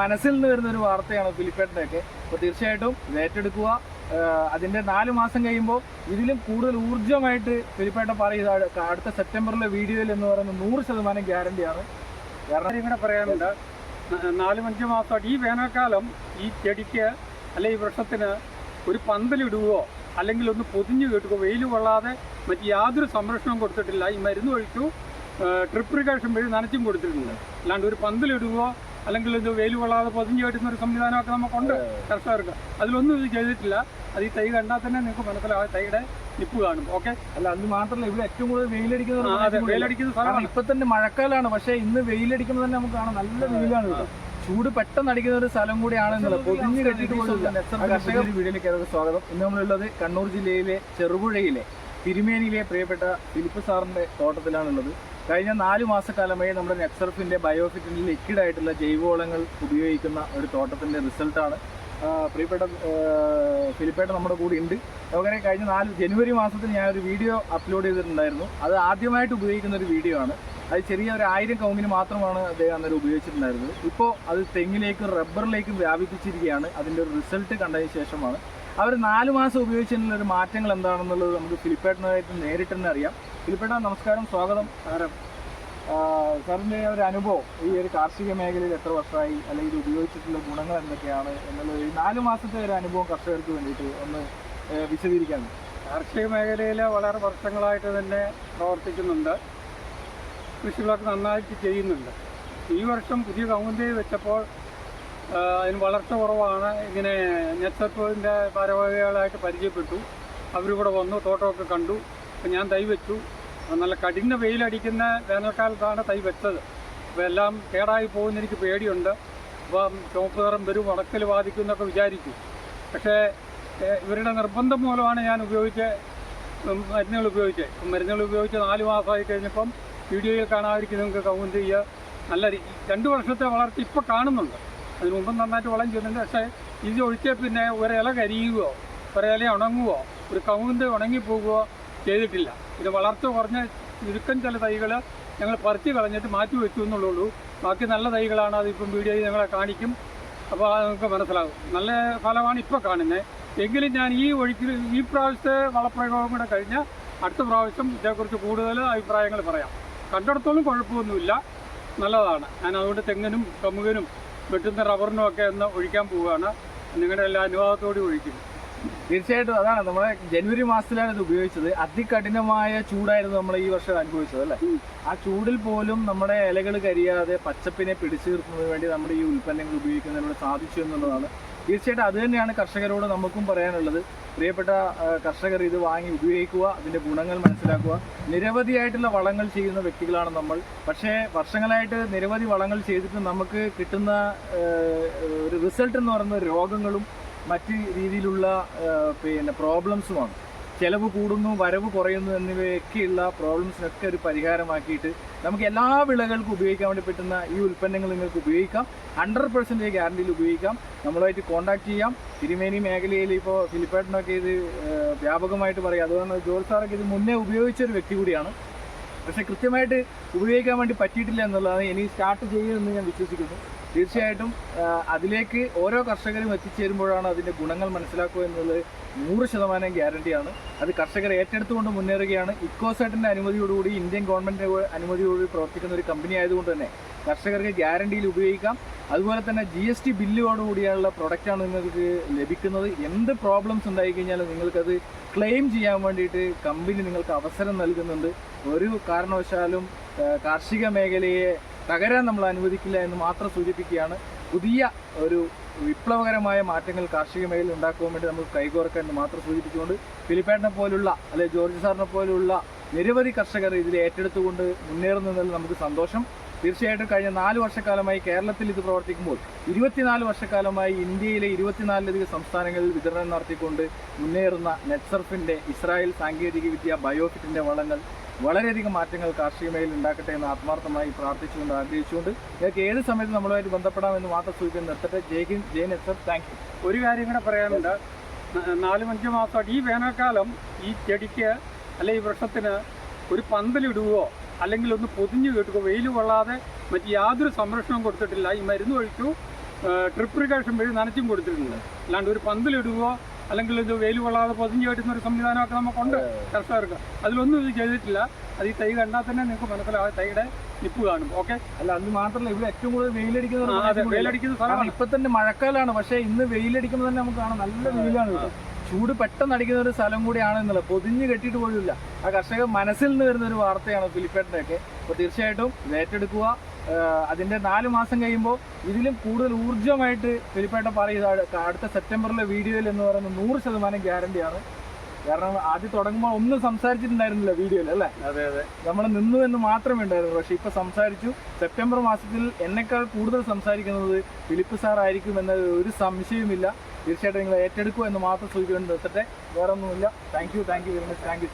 മനസ്സിൽ നിന്ന് വരുന്ന ഒരു വാർത്തയാണ് ഫിലിപ്പേട്ടിന്റെ ഒക്കെ അപ്പോൾ തീർച്ചയായിട്ടും ഏറ്റെടുക്കുക. അതിന്റെ നാല് മാസം കഴിയുമ്പോൾ ഇതിലും കൂടുതൽ ഊർജമായിട്ട് ഫിലിപ്പേട്ട പറയുക അടുത്ത സെപ്റ്റംബറിലെ വീഡിയോയിൽ എന്ന് പറയുന്നത് നൂറ് ശതമാനം ഗ്യാരണ്ടിയാണ് കാരണം ഇങ്ങനെ പറയാനുണ്ട്. നാലും അഞ്ച് മാസമായിട്ട് ഈ വേനൽക്കാലം ഈ ചെടിക്ക് അല്ലെ ഈ വൃക്ഷത്തിന് ഒരു പന്തലിടുകയോ അല്ലെങ്കിൽ ഒന്ന് പൊതിഞ്ഞു കെട്ടുകയോ വെയിൽ കൊള്ളാതെ മറ്റ് യാതൊരു സംരക്ഷണവും കൊടുത്തിട്ടില്ല. ഈ മരുന്ന് ഒഴിച്ചു ട്രിപ്പ് ഇറിഗേഷൻ വഴി നനച്ചും കൊടുത്തിട്ടുണ്ട്. അല്ലാണ്ട് ഒരു പന്തലിടുകയോ അല്ലെങ്കിൽ ഇത് വെയിൽ കൊള്ളാതെ പൊതിഞ്ഞു കെട്ടുന്ന ഒരു സംവിധാനമൊക്കെ നമുക്കുണ്ട് കർഷകർക്ക്. അതിലൊന്നും ഇത് ചെയ്തിട്ടില്ല. അത് ഈ തൈ കണ്ടാൽ തന്നെ നിങ്ങൾക്ക് മനസ്സിലാവും. തൈയുടെ നിപ്പ് കാണും. ഓക്കെ? അല്ല അത് മാത്രമല്ല ഇവിടെ ഏറ്റവും കൂടുതൽ വെയിലടിക്കുന്ന വെയിലടിക്കുന്ന സ്ഥലമാണ് ഇപ്പൊ തന്നെ മഴക്കാലാണ്. പക്ഷേ ഇന്ന് വെയിലടിക്കുമ്പോൾ തന്നെ നമുക്ക് കാണാം. നല്ല വെയിലാണ് ചൂട് പെട്ടെന്ന് അടിക്കുന്ന ഒരു സ്ഥലം കൂടിയാണ് പൊതിഞ്ഞു കെട്ടിട്ട് കെട്ടിയിട്ട് വീഡിയോയിലേക്ക് ഏവർക്കും സ്വാഗതം. ഇന്ന് നമ്മളുള്ളത് കണ്ണൂർ ജില്ലയിലെ ചെറുപുഴയിലെ തിരുമേനിയിലെ പ്രിയപ്പെട്ട ഫിലിപ്പ് സാറിന്റെ തോട്ടത്തിലാണുള്ളത്. കഴിഞ്ഞ നാല് മാസക്കാലമായി നമ്മുടെ നെക്സർഫിന്റെ ബയോഫിറ്റിൽ ലിക്വിഡ് ആയിട്ടുള്ള ജൈവവളങ്ങൾ ഉപയോഗിക്കുന്ന ഒരു തോട്ടത്തിന്റെ റിസൾട്ടാണ്. പ്രിയപ്പെട്ട ഫിലിപ്പേട്ട നമ്മുടെ കൂടെ ഉണ്ട്. അങ്ങനെ കഴിഞ്ഞ നാല് ജനുവരി മാസത്തിൽ ഞാൻ ഒരു വീഡിയോ അപ്ലോഡ് ചെയ്തിട്ടുണ്ടായിരുന്നു. അത് ആദ്യമായിട്ട് ഉപയോഗിക്കുന്ന ഒരു വീഡിയോ ആണ്. അത് ചെറിയ ഒരു ആയിരം കൗങ്ങിന് മാത്രമാണ് അദ്ദേഹം അന്നേരം ഉപയോഗിച്ചിട്ടുണ്ടായിരുന്നത്. ഇപ്പോൾ അത് തെങ്ങിലേക്കും റബ്ബറിലേക്കും വ്യാപിപ്പിച്ചിരിക്കുകയാണ്. അതിന്റെ ഒരു റിസൾട്ട് കണ്ടതിന് ശേഷമാണ്. അവർ നാല് മാസം ഉപയോഗിച്ചതിനുള്ള ഒരു മാറ്റങ്ങൾ എന്താണെന്നുള്ളത് നമുക്ക് ഫിലിപ്പേട്ടനായിട്ട് നേരിട്ട് തന്നെ അറിയാം. ഫിലിപ്പേട്ട നമസ്കാരം സ്വാഗതം സാരം. സാറിന്റെ ഒരു അനുഭവം ഈ ഒരു കാർഷിക മേഖലയിൽ എത്ര വർഷമായി അല്ലെങ്കിൽ ഉപയോഗിച്ചിട്ടുള്ള ഗുണങ്ങൾ എന്തൊക്കെയാണ് എന്നുള്ളത് നാല് മാസത്തെ ഒരു അനുഭവം കർഷകർക്ക് വേണ്ടിയിട്ട് ഒന്ന് വിശദീകരിക്കാൻ. കാർഷിക മേഖലയിൽ വളരെ വർഷങ്ങളായിട്ട് തന്നെ പ്രവർത്തിക്കുന്നുണ്ട്. കൃഷികളൊക്കെ നന്നായിട്ട് ചെയ്യുന്നുണ്ട്. ഈ വർഷം പുതിയ കൗമുന്തി വെച്ചപ്പോൾ അതിന് വളർച്ച കുറവാണ്. ഇങ്ങനെ നെറ്റ്സപ്പിന്റെ ഭാരവാഹികളായിട്ട് പരിചയപ്പെട്ടു. അവരിവിടെ വന്നു തോട്ടമൊക്കെ കണ്ടു. ഞാൻ തൈ വെച്ചു. നല്ല കഠിന വെയിലടിക്കുന്ന വേനൽക്കാലത്താണ് തൈ വെച്ചത്. അപ്പോൾ എല്ലാം കേടായി പോകുന്ന എനിക്ക് പേടിയുണ്ട്. അപ്പം ചുവപ്പ് നിറം വരും ഉണക്കൽ ബാധിക്കും എന്നൊക്കെ വിചാരിച്ചു. പക്ഷേ ഇവരുടെ നിർബന്ധം മൂലമാണ് ഞാൻ ഉപയോഗിച്ച മരുന്നുകൾ ഉപയോഗിച്ചത്. മരുന്നുകൾ ഉപയോഗിച്ച് നാല് മാസമായി കഴിഞ്ഞപ്പം വീഡിയോയിൽ കാണാതിരിക്കും നിങ്ങൾക്ക് കൗണ്ട് ചെയ്യുക. നല്ല രണ്ട് വർഷത്തെ വളർച്ച ഇപ്പോൾ കാണുന്നുണ്ട്. അതിന് മുമ്പ് നന്നായിട്ട് വളം ചെയ്യുന്നുണ്ട്. പക്ഷേ ഇത് ഒഴിച്ചാൽ പിന്നെ ഒരില കരിയുകയോ ഒരില ഉണങ്ങുകയോ ഒരു കൗണ്ട് ഉണങ്ങിപ്പോകുകയോ ചെയ്തിട്ടില്ല. ഇത് വളർച്ച കുറഞ്ഞ ചുരുക്കം ചില തൈകൾ ഞങ്ങൾ പറിച്ച് കളഞ്ഞിട്ട് മാറ്റി വെച്ചു എന്നുള്ളൂ ബാക്കി നല്ല തൈകളാണ് അതിപ്പം വീഡിയോയിൽ ഞങ്ങളെ കാണിക്കും. അപ്പോൾ അത് നിങ്ങൾക്ക് മനസ്സിലാകും നല്ല ഫലമാണ് ഇപ്പോൾ കാണുന്നത്. എങ്കിലും ഞാൻ ഈ ഒഴുക്കിൽ ഈ പ്രാവശ്യത്തെ വളപ്രയോഗം കൂടെ കഴിഞ്ഞ് അടുത്ത പ്രാവശ്യം ഇതേക്കുറിച്ച് കൂടുതൽ അഭിപ്രായങ്ങൾ പറയാം. കണ്ടിടത്തോളം കുഴപ്പമൊന്നുമില്ല. നല്ലതാണ്. ഞാൻ അതുകൊണ്ട് തെങ്ങിനും കമുകനും വെട്ടുന്ന റബ്ബറിനും ഒക്കെ ഒന്ന് ഒഴിക്കാൻ പോവുകയാണ്. നിങ്ങളുടെ എല്ലാ അനുവാദത്തോടും ഒഴിക്കും തീർച്ചയായിട്ടും അതാണ് നമ്മളെ ജനുവരി മാസത്തിലാണ് ഇത് ഉപയോഗിച്ചത്. അതികഠിനമായ ചൂടായിരുന്നു നമ്മൾ ഈ വർഷം അനുഭവിച്ചത് അല്ലേ? ആ ചൂടിൽ പോലും നമ്മുടെ ഇലകൾ കരിയാതെ പച്ചപ്പിനെ പിടിച്ചു നിർത്തുന്നതിന് വേണ്ടി നമ്മുടെ ഈ ഉൽപ്പന്നങ്ങൾ ഉപയോഗിക്കുന്നതിലൂടെ സാധിച്ചു എന്നുള്ളതാണ്. തീർച്ചയായിട്ടും അത് തന്നെയാണ് കർഷകരോട് നമുക്കും പറയാനുള്ളത്. പ്രിയപ്പെട്ട കർഷകർ ഇത് വാങ്ങി ഉപയോഗിക്കുക അതിന്റെ ഗുണങ്ങൾ മനസ്സിലാക്കുക. നിരവധിയായിട്ടുള്ള വളങ്ങൾ ചെയ്യുന്ന വ്യക്തികളാണ് നമ്മൾ. പക്ഷേ വർഷങ്ങളായിട്ട് നിരവധി വളങ്ങൾ ചെയ്തിട്ട് നമുക്ക് കിട്ടുന്ന ഒരു റിസൾട്ട് എന്ന് പറയുന്നത് രോഗങ്ങളും മറ്റ് രീതിയിലുള്ള പിന്നെ പ്രോബ്ലംസുമാണ് ചിലവ് കൂടുന്നു വരവ് കുറയുന്നു എന്നിവയൊക്കെയുള്ള പ്രോബ്ലംസിനൊക്കെ ഒരു പരിഹാരമാക്കിയിട്ട് നമുക്ക് എല്ലാ വിളകൾക്കും ഉപയോഗിക്കാൻ വേണ്ടി പറ്റുന്ന ഈ ഉൽപ്പന്നങ്ങൾ നിങ്ങൾക്ക് ഉപയോഗിക്കാം. ഹൺഡ്രഡ് പെർസെന്റേജ് ഗ്യാരണ്ടിയിൽ ഉപയോഗിക്കാം. നമ്മളുമായിട്ട് കോൺടാക്ട് ചെയ്യാം. തിരുമേനി മേഖലയിൽ ഇപ്പോൾ ഫിലിപ്പേട്ടനൊക്കെ ഇത് വ്യാപകമായിട്ട് പറയും. അതുകൊണ്ട് ജോൽ സാറൊക്കെ ഇത് മുന്നേ ഉപയോഗിച്ച ഒരു വ്യക്തി കൂടിയാണ്. പക്ഷേ കൃത്യമായിട്ട് ഉപയോഗിക്കാൻ വേണ്ടി പറ്റിയിട്ടില്ല എന്നുള്ളതാണ് ഇനി സ്റ്റാർട്ട് ചെയ്യുമെന്ന് ഞാൻ വിശ്വസിക്കുന്നു. തീർച്ചയായിട്ടും അതിലേക്ക് ഓരോ കർഷകരും എത്തിച്ചേരുമ്പോഴാണ് അതിന്റെ ഗുണങ്ങൾ മനസ്സിലാക്കുക എന്നുള്ളത് നൂറ് ശതമാനം ഗ്യാരണ്ടിയാണ്. അത് കർഷകർ ഏറ്റെടുത്തുകൊണ്ട് മുന്നേറുകയാണ്. ഇക്കോസെറ്റിന്റെ അനുമതിയോടുകൂടി ഇന്ത്യൻ ഗവൺമെന്റ് അനുമതിയോടുകൂടി പ്രവർത്തിക്കുന്ന ഒരു കമ്പനി ആയതുകൊണ്ട് തന്നെ കർഷകർക്ക് ഗ്യാരണ്ടിയിൽ ഉപയോഗിക്കാം. അതുപോലെ തന്നെ ജി എസ് ടി ബില്ലോടുകൂടിയുള്ള പ്രൊഡക്റ്റാണ് നിങ്ങൾക്ക് ലഭിക്കുന്നത്. എന്ത് പ്രോബ്ലംസ് ഉണ്ടായി കഴിഞ്ഞാലും നിങ്ങൾക്കത് ക്ലെയിം ചെയ്യാൻ വേണ്ടിയിട്ട് കമ്പനി നിങ്ങൾക്ക് അവസരം നൽകുന്നുണ്ട്. ഒരു കാരണവശാലും കാർഷിക മേഖലയെ തകരാൻ നമ്മൾ അനുവദിക്കില്ല എന്ന് മാത്രം സൂചിപ്പിക്കുകയാണ്. പുതിയ ഒരു വിപ്ലവകരമായ മാറ്റങ്ങൾ കാർഷിക മേഖലയിൽ ഉണ്ടാക്കുവാൻ വേണ്ടി നമുക്ക് കൈകോർക്കാൻ എന്ന് മാത്രം സൂചിപ്പിച്ചുകൊണ്ട് ഫിലിപ്പേട്ടനെ പോലുള്ള അല്ലെ ജോർജ് സാറിനെ പോലുള്ള നിരവധി കർഷകർ ഇതിൽ ഏറ്റെടുത്തുകൊണ്ട് മുന്നേറുന്നതിൽ നമുക്ക് സന്തോഷം. തീർച്ചയായിട്ടും കഴിഞ്ഞ നാല് വർഷക്കാലമായി കേരളത്തിൽ ഇത് പ്രവർത്തിക്കുമ്പോൾ ഇരുപത്തിനാല് വർഷക്കാലമായി ഇന്ത്യയിലെ ഇരുപത്തിനാലിലധികം സംസ്ഥാനങ്ങളിൽ വിതരണം നടത്തിക്കൊണ്ട് മുന്നേറുന്ന നെറ്റ്സർഫിന്റെ ഇസ്രായേൽ സാങ്കേതികവിദ്യ ബയോഫിറ്റിന്റെ വളങ്ങൾ വളരെയധികം മാറ്റങ്ങൾ കാർഷിക മേഖലയിൽ ഉണ്ടാക്കട്ടെ എന്ന് ആത്മാർത്ഥമായി പ്രാർത്ഥിച്ചുകൊണ്ട് ആഗ്രഹിച്ചുകൊണ്ട് നിങ്ങൾക്ക് ഏത് സമയത്ത് നമ്മളുമായിട്ട് ബന്ധപ്പെടാമെന്ന് മാത്രം സൂചിപ്പിച്ച് നിർത്തട്ടെ. ജയ് ഹിന്ദ് ജയ് നെറ്റ്സർ താങ്ക് യു ഒരു കാര്യം കൂടെ പറയാനുണ്ട്. നാലും അഞ്ച് മാസമായിട്ട് ഈ വേനൽക്കാലം ഈ ചെടിക്ക് അല്ലെ ഈ വൃക്ഷത്തിന് ഒരു പന്തലിടുകയോ അല്ലെങ്കിൽ ഒന്ന് പൊതിഞ്ഞു കെട്ടുകയോ വെയിൽ കൊള്ളാതെ മറ്റ് യാതൊരു സംരക്ഷണവും കൊടുത്തിട്ടില്ല. ഈ മരുന്ന് ഒഴിച്ചു ട്രിപ്പ് ഇറിഗേഷൻ വഴി നനച്ചും കൊടുത്തിട്ടുണ്ട്. അല്ലാണ്ട് ഒരു പന്തലിടുകയോ അല്ലെങ്കിൽ ഇത് വെയിൽ കൊള്ളാതെ പൊതിഞ്ഞ് കെട്ടുന്ന ഒരു സംവിധാനമൊക്കെ നമുക്കുണ്ട് കർഷകർക്ക്. അതിലൊന്നും ഇത് ചെയ്തിട്ടില്ല. അത് ഈ തൈ കണ്ടാൽ തന്നെ നിങ്ങൾക്ക് മനസ്സിലാവും. തൈയുടെ നിപ്പ് കാണും ഓക്കെ? അല്ല അത് മാത്രമല്ല ഇവിടെ ഏറ്റവും കൂടുതൽ വെയിലടിക്കുന്ന? വെയിലടിക്കുന്ന സ്ഥലമാണ്. ഇപ്പൊ തന്നെ മഴക്കാലാണ്. പക്ഷെ ഇന്ന് വെയിലടിക്കുമ്പോൾ തന്നെ നമുക്ക് കാണാം നല്ല വെയിലാണ്. ചൂട് പെട്ടെന്ന് അടിക്കുന്ന ഒരു സ്ഥലം കൂടിയാണ് എന്നുള്ളത് പൊതിഞ്ഞ് കെട്ടിയിട്ട് പോലുമില്ല. ആ കർഷകർ മനസ്സിൽ നിന്ന് വരുന്ന ഒരു വാർത്തയാണ് ഫിലിപ്പേട്ടിന്റെ ഒക്കെ അപ്പോൾ തീർച്ചയായിട്ടും ഏറ്റെടുക്കുക. ആഹ് അതിന്റെ നാല് മാസം കഴിയുമ്പോൾ ഇതിലും കൂടുതൽ ഊർജമായിട്ട് ഫിലിപ്പേട്ട പറയുക അടുത്ത സെപ്റ്റംബറിലെ വീഡിയോയിൽ എന്ന് പറയുന്നത് നൂറ് ശതമാനം ഗ്യാരണ്ടിയാണ് കാരണം ആദ്യം തുടങ്ങുമ്പോൾ ഒന്നും സംസാരിച്ചിട്ടുണ്ടായിരുന്നില്ല വീഡിയോയിൽ അല്ലേ? അതെ അതെ. നമ്മൾ നിന്നു എന്ന് മാത്രമേ ഉണ്ടായിരുന്നു പക്ഷെ ഇപ്പൊ സംസാരിച്ചു. സെപ്റ്റംബർ മാസത്തിൽ എന്നെക്കാൾ കൂടുതൽ സംസാരിക്കുന്നത് ഫിലിപ്പ് സാർ ആയിരിക്കും എന്ന ഒരു സംശയവുമില്ല. തീർച്ചയായിട്ടും നിങ്ങൾ ഏറ്റെടുക്കുക എന്ന് മാത്രം സൂചിക്കൊണ്ട് നിർത്തട്ടെ. വേറെ ഒന്നുമില്ല thank you thank you very much thank you